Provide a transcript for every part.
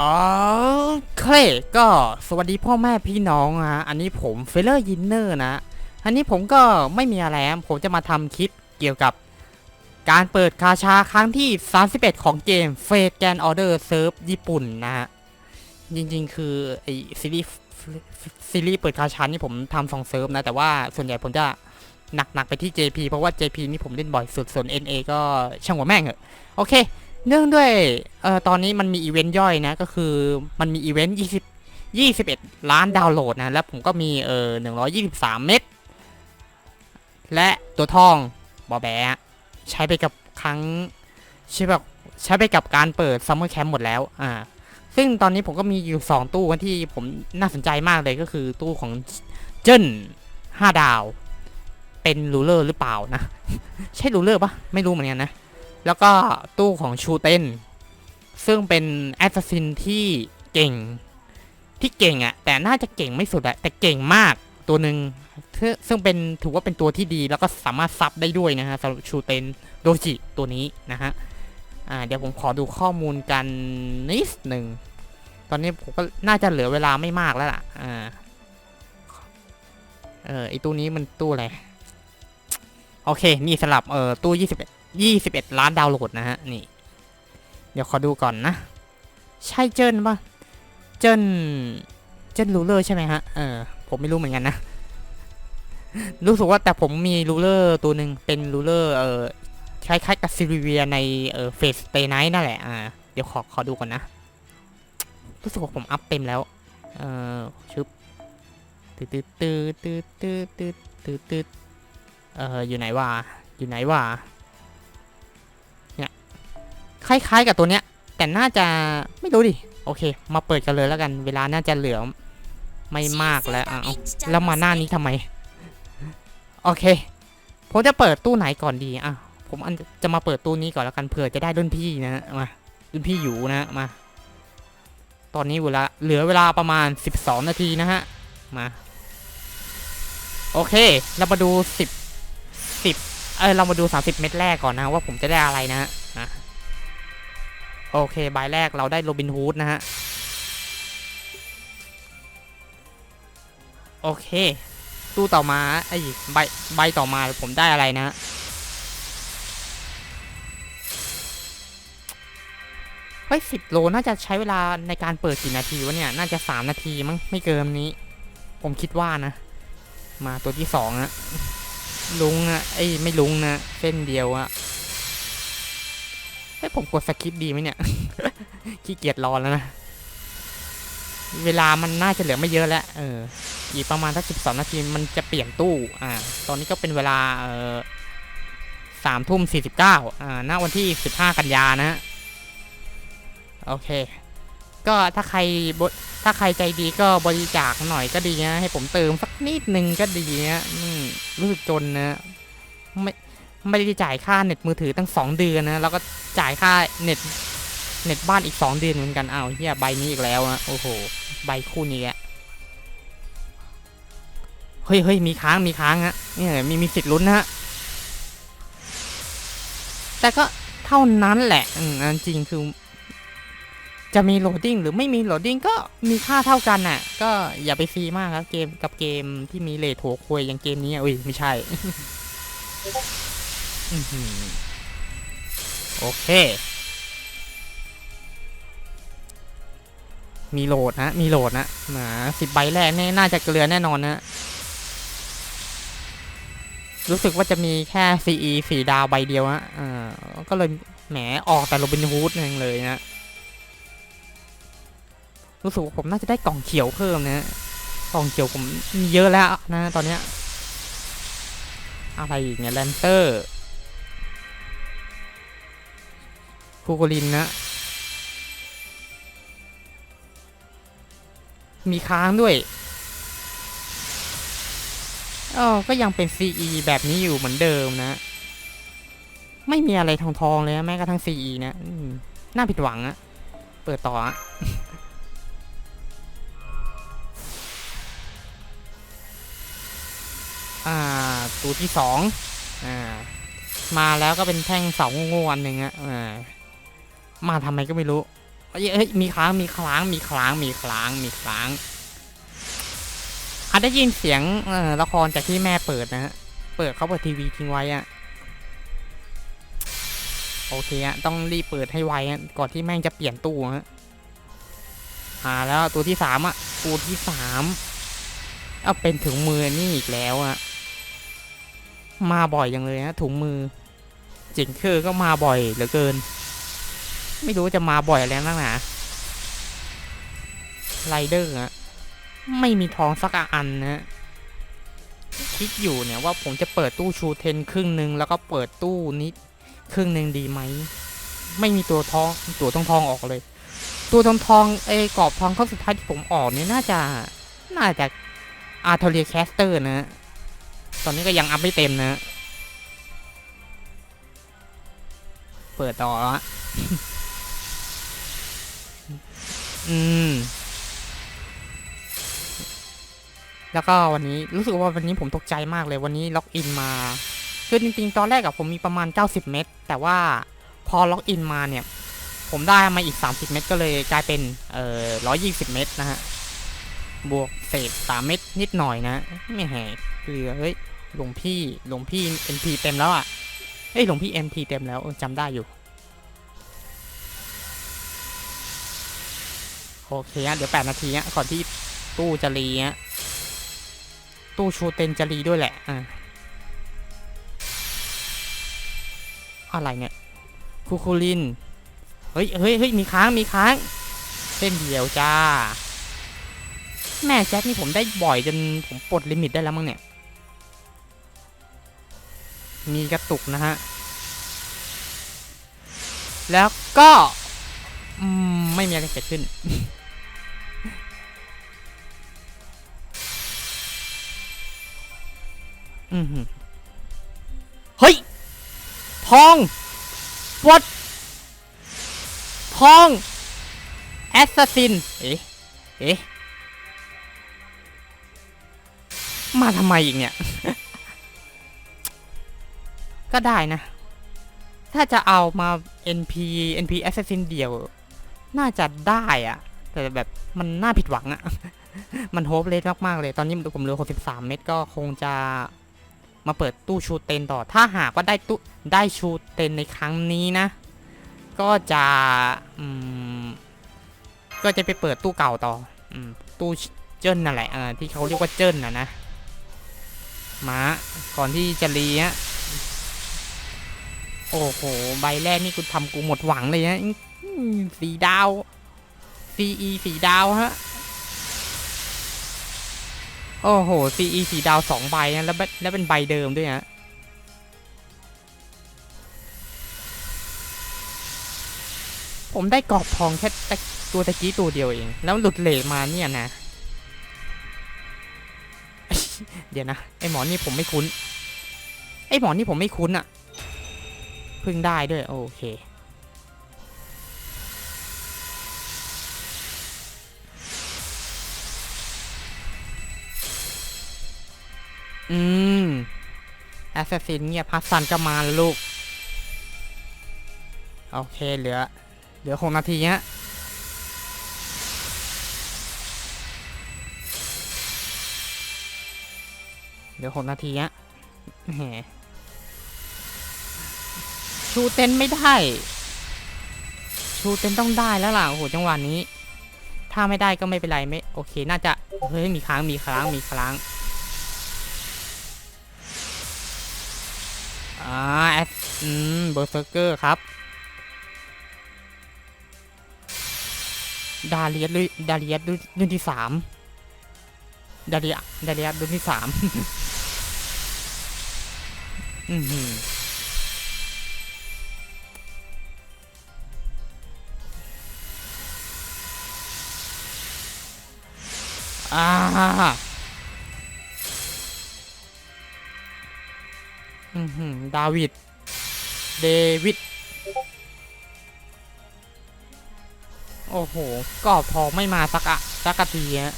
อ๋อเคก็สวัสดีพ่อแม่พี่น้องฮะอันนี้ผมเฟลเลอร์ยินเนอร์นะ อันนี้ผมก็ไม่มีอะไรผมจะมาทำคลิปเกี่ยวกับการเปิดคาชาครั้งที่ 31 ของเกมเฟสแกนออเดอร์เซิร์ฟญี่ปุ่นนะฮะ จริงๆ คือไอซีรีส์ซีรีส์เปิดคาชานี่ผมทำสองเซิร์ฟนะ แต่ว่าส่วนใหญ่ผมจะหนักๆไปที่ JP เพราะว่า JP นี่ผมเล่นบ่อยสุดส่วน NA ก็ช่างหัวแม่งเหอะโอเค เนื่องด้วยเอ่อตอนนี้มันมีอีเวนต์ย่อยนะก็คือมันมีอีเวนต์20 21ล้านดาวน์โหลดนะ แล้วผมก็มีเอ่อ123เม็ดและตัวทองบอแบะใช้ไปกับครั้งใช้แบบใช้ไปกับการเปิดซัมเมอร์แคมป์หมดแล้ว อ่า ซึ่งตอนนี้ผมก็มีอยู่ 2 ตู้ที่ผมน่าสนใจมากเลยก็คือตู้ของเจิ้น5 ดาว เป็นรูเลอร์หรือเปล่านะ ใช่รูเลอร์ปะไม่รู้เหมือนกันนะ แล้วก็ตู้ของชูเต้น ซึ่งเป็นแอสซัสซินที่เก่งที่เก่งอะ่ะแต่น่าจะเก่งไม่สุดอะแต่เก่งมากตัวหนึ่งซึ่งซึ่งเป็นถือว่าเป็นตัวที่ดีแล้วก็สามารถซับได้ด้วยนะฮะสำหรับชูเต้นโดจิตัวนี้นะฮะอ่าเดี๋ยวผมขอดูข้อมูลกันนิดหนึ่งตอนนี้ผมก็น่าจะเหลือเวลาไม่มากแล้วล่ะอ่าเออไอตู้นี้มันตู้อะไร โอเค นี่สลับเออตู้ยี่สิบเอ็ด ยี่สิบเอ็ดล้านดาวน์โหลดนะฮะ นี่ เดี๋ยวขอดูก่อนนะ ใช่เจิ้นปะเจิ้น เจิ้นรูเลอร์ใช่ไหมฮะ เออ ผมไม่รู้เหมือนกันนะ รู้สึกว่าแต่ผมมีรูเลอร์ตัวหนึ่งเป็นรูเลอร์เออคล้ายๆกับซิลิเวียในเออเฟสเตไนท์นั่นแหละ อ่า เดี๋ยวขอขอดูก่อนนะ รู้สึกว่าผมอัพเต็มแล้ว เออชึบตืดตืดตืดตืดตืดตืดตืดเอออยู่ไหนวะ อยู่ไหนวะ คล้ายๆกับตัวเนี้ย แต่น่าจะไม่รู้ดิ โอเค มาเปิดกันเลยแล้วกัน เวลาน่าจะเหลือไม่มากแล้วอ้าวแล้วมาหน้านี้ทำไม โอเค ผมจะเปิดตู้ไหนก่อนดีอะผมอันจะมาเปิดตู้นี้ก่อนแล้วกันเผื่อจะได้รุ่นพี่นะ มา รุ่นพี่อยู่นะ มา ตอนนี้เวลาเหลือเวลาประมาณ 12 นาทีนะฮะ มา โอเค เรามาดู 10 10 เออเรามาดู 30 เม็ดแรกก่อนนะว่าผมจะได้อะไรนะฮะอะ โอเค ใบแรกเราได้โรบินฮูดนะฮะ โอเค ตู้ต่อมาไอ้ใบใบต่อมาผมได้อะไรนะฮะเฮ้ยสิบโลน่าจะใช้เวลาในการเปิดกี่นาทีวะเนี่ย น่าจะสามนาทีมั้งไม่เกินนี้ ผมคิดว่านะ มาตัวที่สองอะลุงอะไอ้ไม่ลุงนะเส้นเดียวอะ เฮ้ยผมกดสคริปต์ดีไหมเนี่ย ขี้เกียจรอแล้วนะ เวลามันน่าจะเหลือไม่เยอะแล้ว เออ อีกประมาณสักสิบสองนาทีมันจะเปลี่ยนตู้ อ่า ตอนนี้ก็เป็นเวลา เออสามทุ่มสี่สิบเก้าอ่า ณ วันที่สิบห้ากันยานะฮะ โอเค ก็ถ้าใครบถ้าใครใจดีก็บริจาคหน่อยก็ดีนะ ให้ผมเติมสักนิดนึงก็ดีนะอืมรู้สึกจนนะ ไม่ ไม่ได้จ่ายค่าเน็ตมือถือตั้งสองเดือนนะแล้วก็จ่ายค่าเน็ตเน็ตบ้านอีกสองเดือนเหมือนกันอ้าวเฮียใบนี้อีกแล้วนะโอ้โหใบคู่นี้อะเฮ้ยเฮ้ยมีค้างมีค้างฮะนี่ยมีมีสิทธิ์ลุ้นนะฮะแต่ก็เท่านั้นแหละอืมจริงคือ จะมีโหลดดิ้งหรือไม่มีโหลดดิ้งก็มีค่าเท่ากันน่ะ ก็อย่าไปซีมากครับ เกมกับเกมที่มีเลทโถควยอย่างเกมนี้อะอุ้ยไม่ใช่ โอเค มีโหลดนะ มีโหลดนะหมาสิบใบแรกนี่น่าจะเกลือแน่นอนนะ รู้สึกว่าจะมีแค่ CE สี่ดาวใบเดียวฮะอ่าก็เลยแหมออกแต่โรบินฮูดเองเลยนะรู้สึกว่าผมน่าจะได้กล่องเขียวเพิ่มนะกล่องเขียวผมมีเยอะแล้วนะ ตอนเนี้ยอะไรอีกเนี่ยแลนเตอร์ คูโกลินนะ มีค้างด้วยอ๋อก็ยังเป็น CE แบบนี้อยู่เหมือนเดิมนะ ไม่มีอะไรทองทองเลยนะแม้กระทั่ง CE นะน่าผิดหวังอะเปิดต่ออะอ่าตัวที่สองอ่ามาแล้วก็เป็นแท่งเสาโง่ๆอันหนึ่งอะอ่า มาทำไมก็ไม่รู้เอ้ยมีค้างมีค้างมีค้างมีค้างมีค้างอาจได้ยินเสียงเออละครจากที่แม่เปิดนะฮะ เปิดเขาเปิดทีวีทิ้งไว้อะโอเคอะต้องรีบเปิดให้ไวอะก่อนที่แม่งจะเปลี่ยนตู้ฮะอ่าแล้วตัวที่สามอะตัวที่สามเอาเป็นถุงมือนี่อีกแล้วอะมาบ่อยอยังเลยฮะถุงมือจิงคือก็มาบ่อยเหลือเกิน ไม่รู้จะมาบ่อยแล้วนักหนาไรเดอร์อะไม่มีทองสักอันนะคิดอยู่เนี่ยว่าผมจะเปิดตู้ชูเทนครึ่งหนึ่งแล้วก็เปิดตู้นิดครึ่งหนึ่งดีไหม ไม่มีตัวทองตัวทองทองออกเลย ตัวทองทองเอกรอบทองข้อสุดท้ายที่ผมออกเนี่ยน่าจะน่าจะอาร์เทเรียแคสเตอร์นะ ตอนนี้ก็ยังอัพไม่เต็มนะ เปิดต่อละ อืม แล้วก็วันนี้รู้สึกว่าวันนี้ผมตกใจมากเลยวันนี้ล็อกอินมา คือจริงๆ ตอนแรกอะผมมีประมาณ 90 เมตรแต่ว่าพอล็อกอินมาเนี่ย ผมได้มาอีก 30 เมตรก็เลยกลายเป็นเอ่อ120 เมตรนะฮะ บวกเศษ 3 เม็ดนิดหน่อยนะ ไม่แหกคือเฮ้ยหลวงพี่หลวงพี่ NP เต็มแล้วอะเฮ้ยหลวงพี่ NP เต็มแล้วจำได้อยู่ โอเคอะเดี๋ยว 8 นาทีอะก่อนที่ตู้จะรีอะตู้ชูเต็นจะรีด้วยแหละอะอะไรเนี่ยคูคูลินเฮ้ยเฮ้ยเฮ้ยมีค้างมีค้างเส้นเดียวจ้า แม่แจ็คนี่ผมได้บ่อยจนผมปลดลิมิตได้แล้วมั้งเนี่ย มีกระตุกนะฮะ แล้วก็ ไม่มีอะไรเกิดขึ้น เฮ้ย ทองวัดทอง แอสซัสซิน เอ๊ะ เอ๊ะ มาทำไมอีกเนี่ย ก็ได้นะ ถ้าจะเอามา NP NP Assassin เดียว น่าจะได้อะแต่แบบมันน่าผิดหวังอะ มันโฮปเลสมาก ๆ เลย ตอนนี้ผมเหลือ63 เม็ดก็คงจะ มาเปิดตู้ชูเตนต่อ ถ้าหากว่าได้ตู้ได้ชูเตนในครั้งนี้นะ ก็จะก็จะไปเปิดตู้เก่าต่ออตู้เจิ้นนั่นแหละเออที่เขาเรียกว่าเจิ้นนะนะมาก่อนที่จะรีฮะโอ้โห ใบแรกนี่คุณทำกูหมดหวังเลยนะสีดาว CE สีดาวฮะ โอ้โห CE สีดาวสองใบนะแล้วแล้วเป็นใบเดิมด้วยฮะผมได้กรอบทองแค่ตัวตะกี้ตัวเดียวเอง แล้วหลุดเหลมาเนี่ยนะ เดี๋ยวนะ ไอหมอนี่ผมไม่คุ้น ไอหมอนี่ผมไม่คุ้นอะเพึ่งได้ด้วย โอเค อืมแอสซัสซินเงียบพัสซันก็มาแล้วลูก โอเคเหลือ เหลือหกนาทีฮะเดี๋ยวหกนาทีฮะแหมชูเต็นไม่ได้ ชูเต็นต้องได้แล้วล่ะ โอ้โห จังหวะนี้ ถ้าไม่ได้ก็ไม่เป็นไรไม่ โอเค น่าจะ เฮ้ย มีค้าง มีค้าง มีค้าง อ่าแอสอืมเบอร์เซอร์เกอร์ครับ ดาเลียสด้วยดาเลียสด้วยรุ่นที่สามดาเลียดาเลียสรุ่นที่สามอือหืออ่า ดาวิด เดวิด โอ้โหกรอบทอไม่มาสักอะสักทีฮะ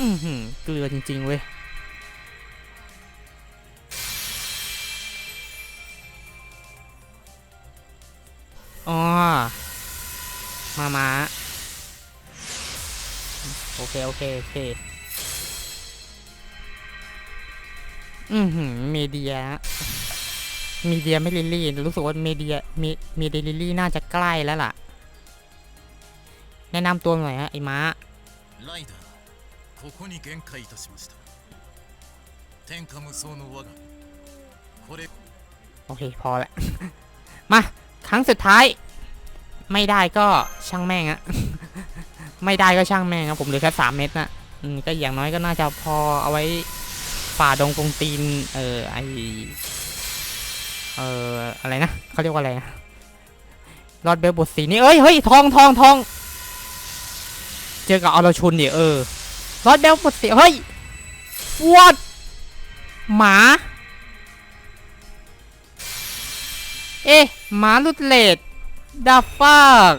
อือหือเกลือจริง ๆ เว้ย อ๋อ มามาโอเค โอเค โอเค อือหือเมเดียฮะมีเดียไม่ลิลลี่ รู้สึกว่าเมเดียมีมีเดียลิลลี่น่าจะใกล้แล้วล่ะ แนะนำตัวหน่อยฮะ ไอ้ม้า ライダーここに限界いたしました天下無双の我が身これ โอเค พอละ มา ครั้งสุดท้าย ไม่ได้ก็ช่างแม่งอะ ไม่ได้ก็ช่างแม่งครับผมเหลือแค่สามเม็ดนะอืมก็อย่างน้อยก็น่าจะพอเอาไว้ ฝ่าดงกงตีน เออไอเอออะไรนะเขาเรียกว่าอะไรนะรอดเบลบทสีนี่เอ้ยเฮ้ยทองทองทองเจอกับอรชุนดิเออรอดเบลบทสีเฮ้ย what หมา เอ๊ะหมาลุดเลดดับฟาก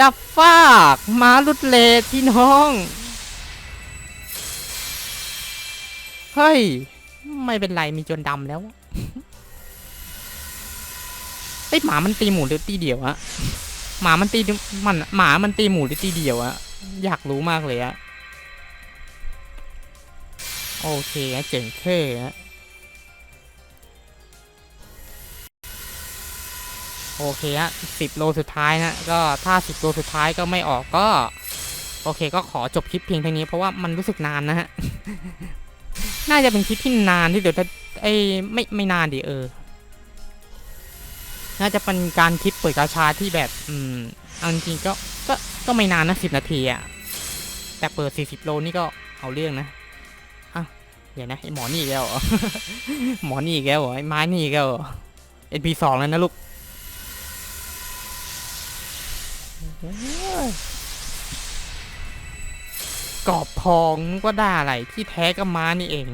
ดับฟากหมาลุดเลดพี่น้อง เฮ้ย ไม่เป็นไรมีจนดำแล้วเอ้ยหมามันตีหมูหรือตีเดียวอะหมามันตีมันหมามันตีหมูหรือตีเดียวอะอยากรู้มากเลยอะโอเคเจ๋งเท่อะโอเคฮะสิบโลสุดท้ายนะก็ถ้าสิบโลสุดท้ายก็ไม่ออกก็ โอเคก็ขอจบคลิปเพียงเท่านี้เพราะว่ามันรู้สึกนานนะฮะ น่าจะเป็นคลิปที่นานที่เดี๋ยวถ้าไอ้ไม่ไม่นานดิเออ น่าจะเป็นการคลิปเปิดกาชาที่แบบ อืมเอาจริงก็ก็ก็ไม่นานนะสิบนาทีอะแต่เปิดสี่สิบโลนี่ก็เอาเรื่องนะอะเดี๋ยวนะไอหมอนี่อีกวหมอนี่อีกวเหรอไอไม้นี่อีกวเหรอ NP สองแล้วนะลูก กรอบทองกว่าได้อะไรที่แท้ก็ม้านี่เอง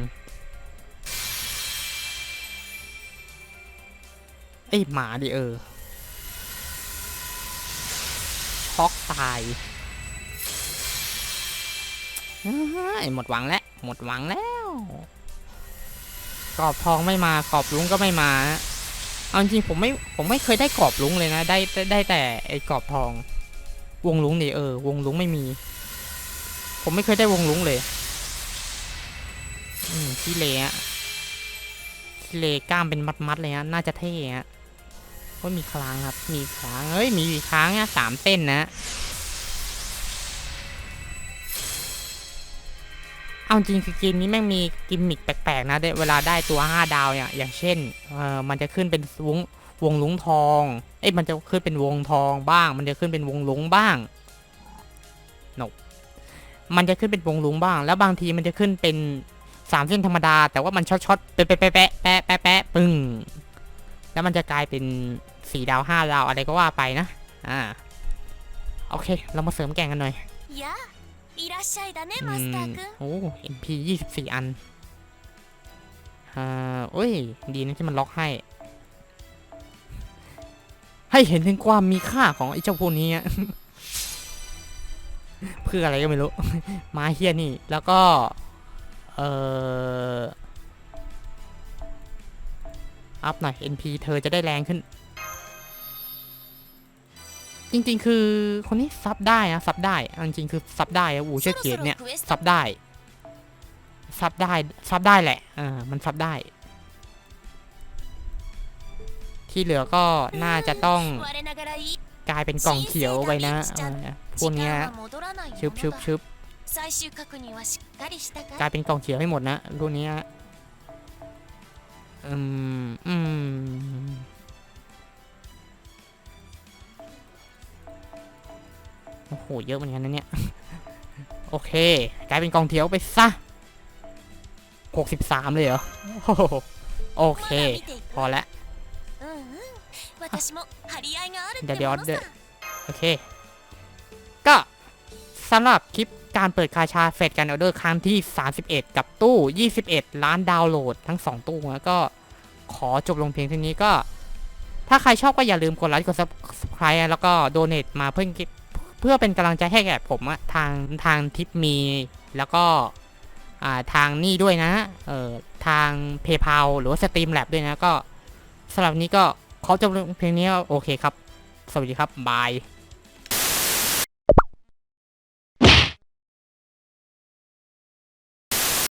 ไอ้หมาดิเออช็อกตายเฮ้หมดหวังแล้ว หมดหวังแล้ว กรอบทองไม่มากรอบลุงก็ไม่มาเอาจริงผมไม่ผมไม่เคยได้กรอบลุงเลยนะ ได้ได้แต่ไอ้กรอบทอง วงลุงดิเออ วงลุงไม่มี ผมไม่เคยได้วงลุงเลย อืมขี้เลอะขี้เลกล้ามเป็นมัดๆเลยฮะน่าจะเท่ฮะว่ามีครั้งครับ มีครั้งเฮ้ย มีครั้งอะสามเส้นนะเอาจริงคือเกมนี้แม่งมีกิมมิคแปลกๆนะเวลาได้ตัว 5 ดาวเนี่ยอย่างเช่นเออมันจะขึ้นเป็นวงวงลุงทองเอ้ยมันจะขึ้นเป็นวงทองบ้าง มันจะขึ้นเป็นวงลุงบ้างนก มันจะขึ้นเป็นวงลุงบ้าง แล้วบางทีมันจะขึ้นเป็นสามเส้นธรรมดา แต่ว่ามันช็อตช็อตแปะแปะแปะแปะแปะแปะปึ้งแล้วมันจะกลายเป็นสี่ดาวห้าดาวอะไรก็ว่าไปนะอ่าโอเค เรามาเสริมแก่งกันหน่อยอืมโอ้เอ็มพียี่สิบสี่อันอ่าโอ้ย ดีนะที่มันล็อกให้ ให้เห็นถึงความมีค่าของไอ้เจ้าพวกนี้ เพื่ออะไรก็ไม่รู้ มาเฮียนี่ แล้วก็ เอออัพหน่อย NP เธอจะได้แรงขึ้น จริงๆ คือคนนี้ซับได้นะ ซับได้ จริงๆ คือซับได้อูเชื่อเขียนเนี่ย ซับได้ ซับได้ ซับได้แหละ อ่า มันซับได้ ที่เหลือก็น่าจะต้อง กลายเป็นกล่องเขียวไปนะพวกนี้ชุบชุบชุบกลายเป็นกล่องเขียวให้หมดนะรุ่นนี้อืมอืมโอ้โห เยอะเหมือนกันนะเนี่ย โอเค กลายเป็นกองเทียวไปซะหกสิบามเลยเหรอ โอเค พอแล้ว เดี๋ยวเดี๋ยดี๋ยโอเค ก็สำหรับคลิปการเปิดคาชาเฟดการออเดอร์ครั้งที่ 31 กับตู้ 21 ล้านดาวน์โหลดทั้ง 2 ตู้แล้วก็ขอจบลงเพียงเท่านี้ก็ ถ้าใครชอบก็อย่าลืมกดไลค์กด subscribe แล้วก็โดเน a t มาเพื่อเพื่อเป็นกำลังใจให้แก่ผมอะทางทางทิปมี แล้วก็ทางนี่ด้วยนะเออทาง PayPal หรือว่า Steam Lab ด้วยนะก็สำหรับนี้ก็ขอจบลงเพียงนี้โอเคครับ สวัสดีครับบาย